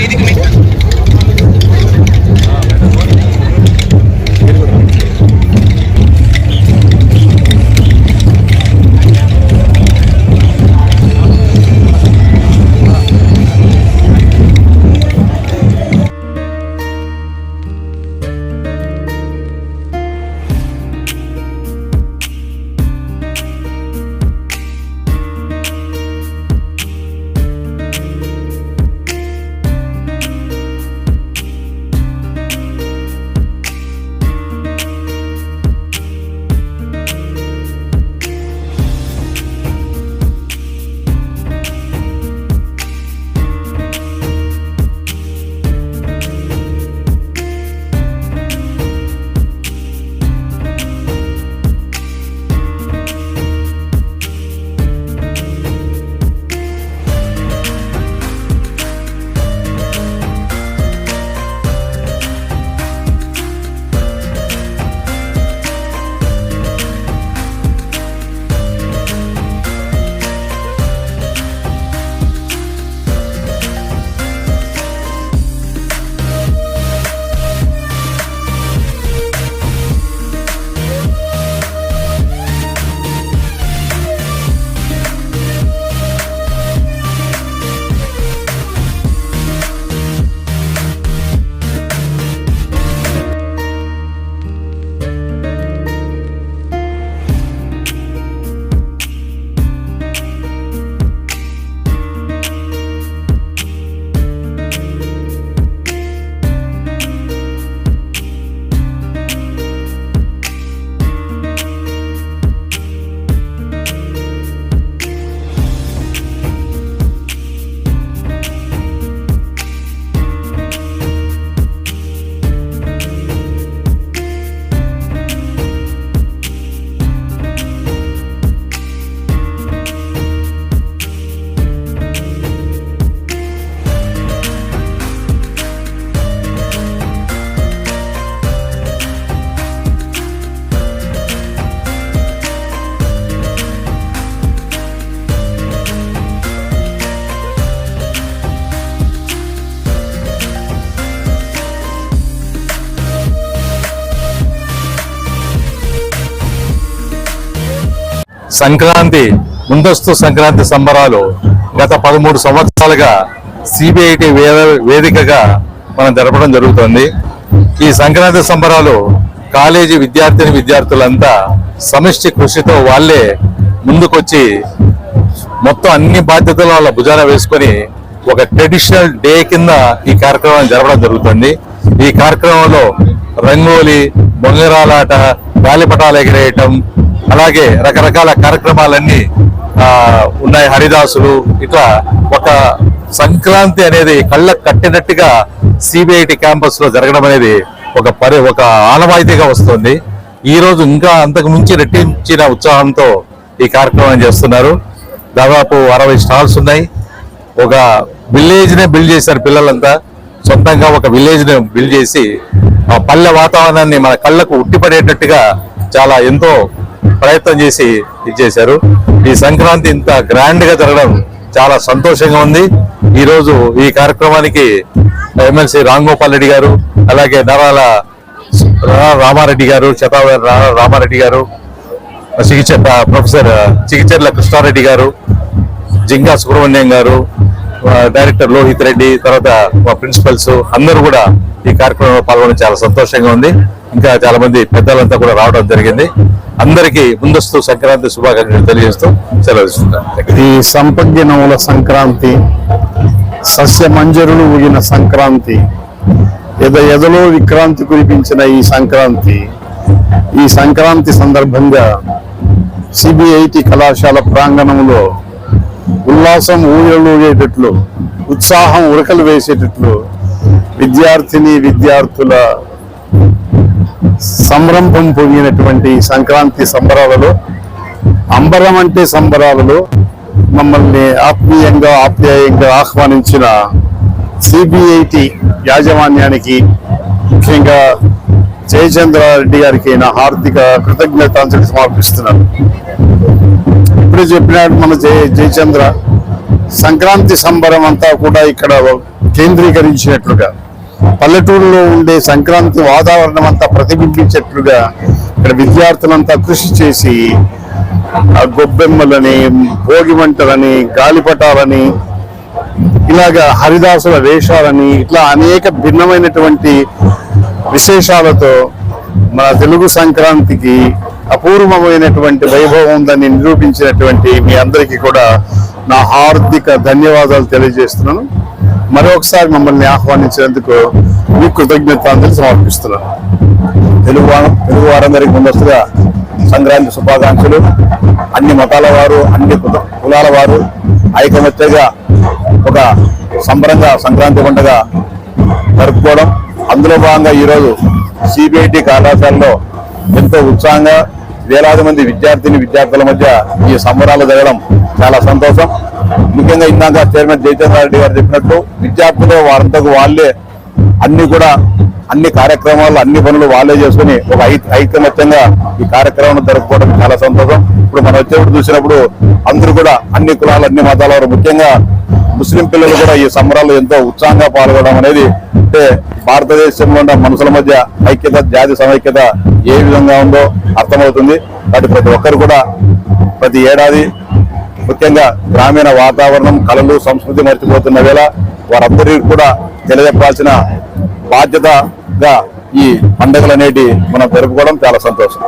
இதுக்கு மிக సంక్రాంతి ముందస్తు సంక్రాంతి సంబరాలు గత పదమూడు సంవత్సరాలుగా సిబిఐటి వేదికగా మనం జరపడం జరుగుతుంది. ఈ సంక్రాంతి సంబరాలు కాలేజీ విద్యార్థిని విద్యార్థులంతా సమిష్టి కృషితో వాళ్ళే ముందుకొచ్చి మొత్తం అన్ని బాధ్యతలు వాళ్ళ భుజాన వేసుకొని ఒక ట్రెడిషనల్ డే కింద ఈ కార్యక్రమాన్ని జరపడం జరుగుతుంది. ఈ కార్యక్రమంలో రంగోలి బొంగరాలాట గాలిపటాలు ఎగిరేయటం అలాగే రకరకాల కార్యక్రమాలన్నీ ఉన్నాయి. హరిదాసులు ఇట్లా ఒక సంక్రాంతి అనేది కళ్ళకు కట్టినట్టుగా సిబిఐటి క్యాంపస్లో జరగడం అనేది ఒక పరి ఒక ఆనవాయితీగా వస్తుంది. ఈ రోజు ఇంకా అంతకు మించి రెట్టించిన ఉత్సాహంతో ఈ కార్యక్రమం చేస్తున్నారు. దాదాపు అరవై స్టాల్స్ ఉన్నాయి. ఒక విలేజ్ నే బిల్డ్ చేశారు పిల్లలంతా. సొంతంగా ఒక విలేజ్ని బిల్డ్ చేసి ఆ పల్లె వాతావరణాన్ని మన కళ్ళకు ఉట్టిపడేటట్టుగా చాలా ఎంతో ప్రయత్నం చేసి ఇచ్చేశారు ఈ సంక్రాంతి ఇంత గ్రాండ్గా జరగడం చాలా సంతోషంగా ఉంది. ఈ రోజు ఈ కార్యక్రమానికి ఎమ్మెల్సీ రామ్గోపాల్ రెడ్డి గారు అలాగే నరాల రా- రామారెడ్డి గారు శతాబ్ద రామారెడ్డి గారు చికిత్స ప్రొఫెసర్ చికిచర్ల కృష్ణారెడ్డి గారు జింగా సుబ్రహ్మణ్యం గారు డైరెక్టర్ లోహిత్ రెడ్డి తర్వాత మా ప్రిన్సిపల్స్ అందరూ కూడా ఈ కార్యక్రమంలో పాల్గొనడం చాలా సంతోషంగా ఉంది. ఇంకా చాలా మంది పెద్దలంతా కూడా రావడం జరిగింది. అందరికీ ముందస్తు సంక్రాంతి శుభాకాంక్షలు తెలియజేస్తూ సెలవిస్తున్నాను. ఈ సంపజ్ఞనముల సంక్రాంతి సస్య మంజరులు ఊగిన సంక్రాంతి ఎద ఎదలో విక్రాంతి కురిపించిన ఈ సంక్రాంతి ఈ సంక్రాంతి సందర్భంగా సిబిఐటి కళాశాల ప్రాంగణంలో ఉల్లాసం ఊయలూగేటట్లు ఉత్సాహం ఉరకలు వేసేటట్లు విద్యార్థిని విద్యార్థుల సంరంభం పొందినటువంటి సంక్రాంతి సంబరాలలో అంబరం అంటే సంబరాలలో మమ్మల్ని ఆత్మీయంగా ఆప్యాయంగా ఆహ్వానించిన సిబిఐటి యాజమాన్యానికి ముఖ్యంగా జయచంద్రారెడ్డి గారికి నా హార్దిక కృతజ్ఞతాంజలి సమర్పిస్తున్నాను. ఇప్పుడే చెప్పినాడు మన జయ జయచంద్ర సంక్రాంతి సంబరం అంతా కూడా ఇక్కడ కేంద్రీకరించినట్లుగా పల్లెటూరులో ఉండే సంక్రాంతి వాతావరణం అంతా ప్రతిబింబించేట్లుగా ఇక్కడ విద్యార్థులంతా కృషి చేసి ఆ గొబ్బెమ్మలని భోగి వంటలని గాలిపటాలని ఇలాగా హరిదాసుల వేషాలని ఇట్లా అనేక భిన్నమైనటువంటి విశేషాలతో మన తెలుగు సంక్రాంతికి అపూర్వమైనటువంటి వైభవం ఉందని నిరూపించినటువంటి మీ అందరికీ కూడా నా హార్దిక ధన్యవాదాలు తెలియజేస్తున్నాను. మరొకసారి మమ్మల్ని ఆహ్వానించినందుకు మీ కృతజ్ఞతాంజలి సమర్పిస్తున్నాను. తెలుగు తెలుగు వారందరికీ ముందస్తుగా సంక్రాంతి శుభాకాంక్షలు. అన్ని మతాల వారు అన్ని కులాల వారు ఐకమత్యగా ఒక సంబరంగా సంక్రాంతి పండుగ జరుపుకోవడం. అందులో భాగంగా ఈరోజు సిబిఐటి కళాశాలలో ఎంతో ఉత్సాహంగా వేలాది మంది విద్యార్థిని విద్యార్థుల మధ్య ఈ సంబరాలు జరగడం చాలా సంతోషం. ముఖ్యంగా ఇందాక చైర్మన్ జయచంద్రారెడ్డి గారు చెప్పినట్టు విద్యార్థులు వారంతకు వాళ్ళే అన్ని కూడా అన్ని కార్యక్రమాలు అన్ని పనులు వాళ్ళే చేసుకుని ఒక ఐ- ఐకమత్యంగా ఈ కార్యక్రమం జరుపుకోవడం చాలా సంతోషం. ఇప్పుడు మనం వచ్చేప్పుడు చూసినప్పుడు అందరూ కూడా అన్ని కులాలు అన్ని మతాల వారు ముఖ్యంగా ముస్లిం పిల్లలు కూడా ఈ సంబరాల్లో ఎంతో ఉత్సాహంగా పాల్గొనడం అనేది అంటే భారతదేశంలో ఉన్న మనుషుల మధ్య ఐక్యత జాతి సమైక్యత ఏ విధంగా ఉందో అర్థమవుతుంది. కాబట్టి ప్రతి ఒక్కరు కూడా ప్రతి ఏడాది ముఖ్యంగా గ్రామీణ వాతావరణం కళలు సంస్కృతి మర్చిపోతున్న వేళ వారందరికీ కూడా తెలియజెప్పాల్సిన బాధ్యతగా ఈ పండుగలు అనేటి మనం జరుపుకోవడం చాలా సంతోషం.